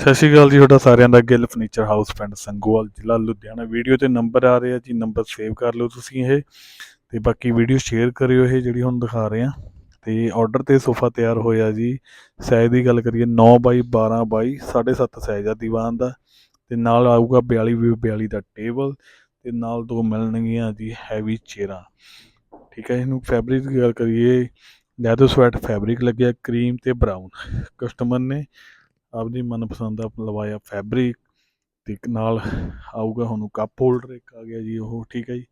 ਸਤਿ ਸ਼੍ਰੀ ਅਕਾਲ ਜੀ, ਤੁਹਾਡਾ ਸਾਰਿਆਂ ਦਾ ਗਿੱਲ ਫਰਨੀਚਰ ਹਾਊਸ ਪਿੰਡ ਸੰਗੋਵਾਲ, ਜ਼ਿਲ੍ਹਾ ਲੁਧਿਆਣਾ। ਵੀਡੀਓ ਤੇ ਨੰਬਰ ਆ ਰਿਹਾ ਜੀ ਨੰਬਰ ਸੇਵ ਕਰ ਲਓ ਤੁਸੀਂ ਇਹ ਤੇ ਬਾਕੀ ਵੀਡੀਓ ਸ਼ੇਅਰ ਕਰਿਓ ਇਹ ਜਿਹੜੀ ਹੁਣ ਦਿਖਾ ਰਹੇ ਆ ਤੇ ਆਰਡਰ ਤੇ ਸੋਫਾ ਤਿਆਰ ਹੋਇਆ ਜੀ। ਸਾਈਜ਼ ਦੀ ਗੱਲ ਕਰੀਏ 9 ਬਾਈ 12 ਬਾਈ 7.5 ਸਾਈਜ਼ ਆ ਦੀਵਾਨ ਦਾ। ਤੇ ਨਾਲ ਆਊਗਾ 42 ਵੀ 42 ਦਾ ਟੇਬਲ ਤੇ ਨਾਲ ਦੋ ਮਿਲਣਗੀਆਂ ਜੀ ਹੈਵੀ ਚੇਅਰਾਂ ਠੀਕ ਹੈ, ਇਹਨੂੰ ਫੈਬਰਿਕ ਦੀ ਗੱਲ ਕਰੀਏ ਲੈਦਰ ਸਵੈਟ ਫੈਬਰਿਕ ਲੱਗਿਆ ਕਰੀਮ ਤੇ ਬਰਾਊਨ ਕਸਟਮਰ ਨੇ ਆਪਦੀ ਮਨਪਸੰਦ ਦਾ ਲਵਾਇਆ ਫੈਬਰਿਕ ਤੇ ਇੱਕ ਨਾਲ ਆਊਗਾ ਤੁਹਾਨੂੰ ਕੱਪ ਹੋਲਡਰ ਇੱਕ ਆ ਗਿਆ ਜੀ ਉਹ, ਠੀਕ ਹੈ ਜੀ।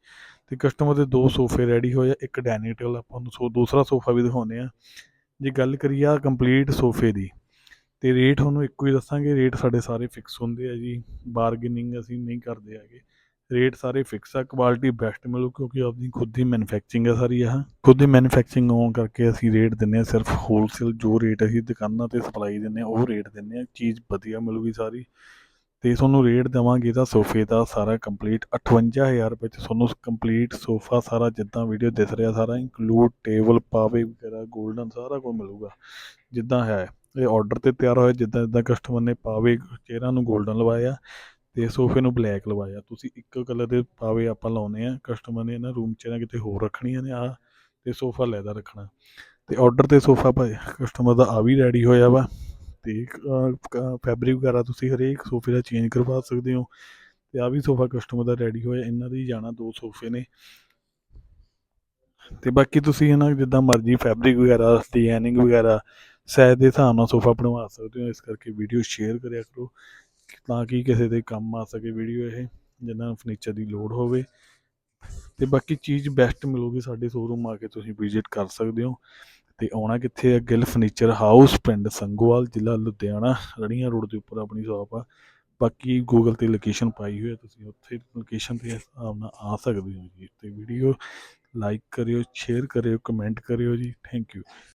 ਤੇ ਕਸਟਮਰ ਦੇ ਦੋ ਸੋਫੇ ਰੈਡੀ ਹੋਏ ਆ, ਇੱਕ ਡਾਈਨਿੰਗ ਟੇਬਲ ਆਪਾਂ ਨੂੰ ਸੋ, ਦੂਸਰਾ ਸੋਫਾ ਵੀ ਦਿਖਾਉਂਦੇ ਆ ਜੇ ਗੱਲ ਕਰੀਏ ਆ ਕੰਪਲੀਟ ਸੋਫੇ ਦੀ, ਤੇ ਰੇਟ ਤੁਹਾਨੂੰ ਇੱਕੋ ਹੀ ਦੱਸਾਂਗੇ ਰੇਟ ਸਾਡੇ ਸਾਰੇ ਫਿਕਸ ਹੁੰਦੇ ਆ ਜੀ। ਬਾਰਗੇਨਿੰਗ ਅਸੀਂ ਨਹੀਂ ਕਰਦੇ ਹੈਗੇ। ਰੇਟ ਸਾਰੇ ਫਿਕਸ ਆ ਕੁਆਲਿਟੀ ਬੈਸਟ ਮਿਲੂ ਕਿਉਂਕਿ ਆਪਣੀ ਖੁਦ ਦੀ ਮੈਨੂਫੈਕਚਰਿੰਗ ਆ ਸਾਰੀ ਆਹ ਖੁਦ ਦੀ ਮੈਨੂਫੈਕਚਰਿੰਗ ਹੋਣ ਕਰਕੇ ਅਸੀਂ ਰੇਟ ਦਿੰਨੇ ਆ ਸਿਰਫ ਹੋਲਸੇਲ ਜੋ ਰੇਟ ਅਸੀਂ ਦੁਕਾਨਾਂ ਤੇ ਸਪਲਾਈ ਦਿੰਨੇ ਆ ਉਹ ਰੇਟ ਦਿੰਨੇ ਆ ਚੀਜ਼ ਵਧੀਆ ਮਿਲੂਗੀ ਸਾਰੀ। ਤੇ ਤੁਹਾਨੂੰ ਰੇਟ ਦੇਵਾਂਗੇ ਤਾਂ ਸੋਫੇ ਦਾ ਸਾਰਾ ਕੰਪਲੀਟ 58000 ਰੁਪਏ ਚ ਤੁਹਾਨੂੰ ਕੰਪਲੀਟ ਸੋਫਾ ਸਾਰਾ ਜਿੱਦਾਂ ਵੀਡੀਓ ਦਿਸ ਰਿਹਾ ਸਾਰਾ ਇਨਕਲੂਡ ਟੇਬਲ ਪਾਵੇ ਵਗੈਰਾ 골ਡਨ ਸਾਰਾ ਕੁਝ ਮਿਲੂਗਾ, ਜਿੱਦਾਂ ਹੈ। ਇਹ ਆਰਡਰ ਤੇ ਤਿਆਰ ਹੋਇਆ ਜਿੱਦਾਂ ਜਿੱਦਾਂ ਕਸਟਮਰ ਨੇ ਪਾਵੇ ਚਿਹਰਾ ਨੂੰ 골ਡਨ ਲਵਾਇਆ ਅਤੇ ਸੋਫੇ ਨੂੰ ਬਲੈਕ ਲਵਾਇਆ। ਤੁਸੀਂ ਇੱਕ ਕਲਰ ਦੇ ਪਾਵੇ ਆਪਾਂ ਲਾਉਨੇ ਆ ਕਸਟਮਰ ਨੇ ਨਾ ਰੂਮ 'ਚ ਨਾ ਕਿਤੇ ਹੋਰ ਰੱਖਣੀਆਂ ਨੇ ਆ ਅਤੇ ਸੋਫਾ ਲੈਦਾ ਰੱਖਣਾ। ਅਤੇ ਆਰਡਰ ਤੇ ਸੋਫਾ ਭਾਈ ਕਸਟਮਰ ਦਾ ਆ ਵੀ ਰੈਡੀ ਹੋਇਆ ਵਾ ਅਤੇ ਫੈਬਰਿਕ ਵਗੈਰਾ ਤੁਸੀਂ ਹਰੇਕ ਸੋਫੇ ਦਾ ਚੇਂਜ ਕਰਵਾ ਸਕਦੇ ਹੋ ਅਤੇ ਆ ਵੀ ਸੋਫਾ ਕਸਟਮਰ ਦਾ ਰੈਡੀ ਹੋਇਆ, ਇਹਨਾਂ ਦੀ ਜਾਣਾ ਦੋ ਸੋਫੇ ਨੇ। ਤੇ ਬਾਕੀ ਤੁਸੀਂ ਇਹਨਾਂ ਜਿੱਦਾਂ ਮਰਜ਼ੀ ਫੈਬਰਿਕ ਵਗੈਰਾ ਡਿਜ਼ਾਈਨਿੰਗ ਵਗੈਰਾ ਸਾਈਜ਼ ਦੇ ਹਿਸਾਬ ਨਾਲ ਸੋਫਾ ਬਣਵਾ ਸਕਦੇ ਹੋ, ਇਸ ਕਰਕੇ ਵੀਡੀਓ ਸ਼ੇਅਰ ਕਰਿਆ ਕਰੋ। ਤਾਂ ਕਿ ਕਿਸੇ ਦੇ ਕੰਮ ਆ ਸਕੇ ਵੀਡੀਓ ਇਹ ਜਿਨ੍ਹਾਂ ਨੂੰ ਫਰਨੀਚਰ ਦੀ ਲੋੜ ਹੋਵੇ। ਤੇ ਬਾਕੀ ਚੀਜ਼ ਬੈਸਟ ਮਿਲੂਗੀ ਸਾਡੇ ਸ਼ੋਰੂਮ ਆ ਕੇ ਤੁਸੀਂ ਵਿਜ਼ਿਟ ਕਰ ਸਕਦੇ ਹੋ। ਤੇ ਆਉਣਾ ਕਿੱਥੇ ਹੈ ਗਿੱਲ ਫਰਨੀਚਰ ਹਾਊਸ ਪਿੰਡ ਸੰਗੋਵਾਲ, ਜ਼ਿਲ੍ਹਾ ਲੁਧਿਆਣਾ ਰੜੀਆਂ ਰੋਡ ਦੇ ਉੱਪਰ ਆਪਣੀ ਸ਼ਾਪ ਆ। ਬਾਕੀ ਗੂਗਲ ਤੇ ਲੋਕੇਸ਼ਨ ਪਾਈ ਹੋਈ ਹੈ ਤੁਸੀਂ ਉੱਥੇ ਲੋਕੇਸ਼ਨ ਤੇ ਹਿਸਾਬ ਨਾਲ ਆ ਸਕਦੇ ਹੋ ਜੀ। ਤੇ ਵੀਡੀਓ ਲਾਈਕ ਕਰਿਓ ਸ਼ੇਅਰ ਕਰਿਓ ਕਮੈਂਟ ਕਰਿਓ ਜੀ। Thank you